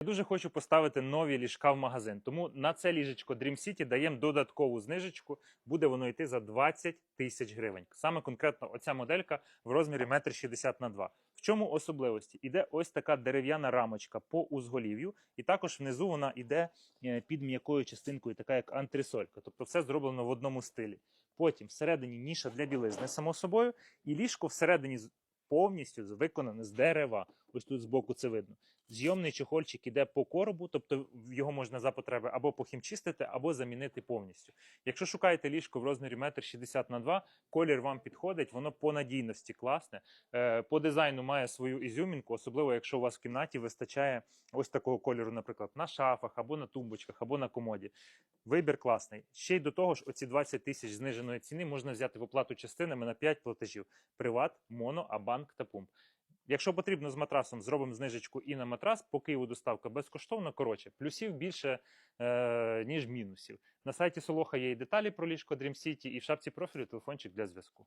Я дуже хочу поставити нові ліжка в магазин. Тому на це ліжечко Dream City даємо додаткову знижечку. Буде воно йти за 20 тисяч гривень. Саме конкретно оця моделька в розмірі 1,60 на 2. В чому особливості? Іде ось така дерев'яна рамочка по узголів'ю, і також внизу вона йде е, під м'якою частинкою, така як антресолька. Тобто все зроблено в одному стилі. Потім всередині ніша для білизни, само собою, і ліжко всередині повністю виконане з дерева. Ось тут збоку це видно. Зйомний чохольчик іде по коробу, тобто його можна за потреби або похімчистити, або замінити повністю. Якщо шукаєте ліжко в розмірі 1,60 на 2, колір вам підходить, воно по надійності класне. Е, По дизайну має свою ізюмінку, особливо якщо у вас в кімнаті вистачає ось такого кольору, наприклад, на шафах, або на тумбочках, або на комоді. Вибір класний. Ще й до того ж, оці 20 тисяч зниженої ціни можна взяти в оплату частинами на 5 платежів: Приват, Моно, Абанк та Пумп. Якщо потрібно з матрасом, зробимо знижечку і на матрас. По Києву доставка безкоштовно. Коротше, плюсів більше, е, ніж мінусів. На сайті Солоха є і деталі про ліжко Dream City, і в шапці профілю телефончик для зв'язку.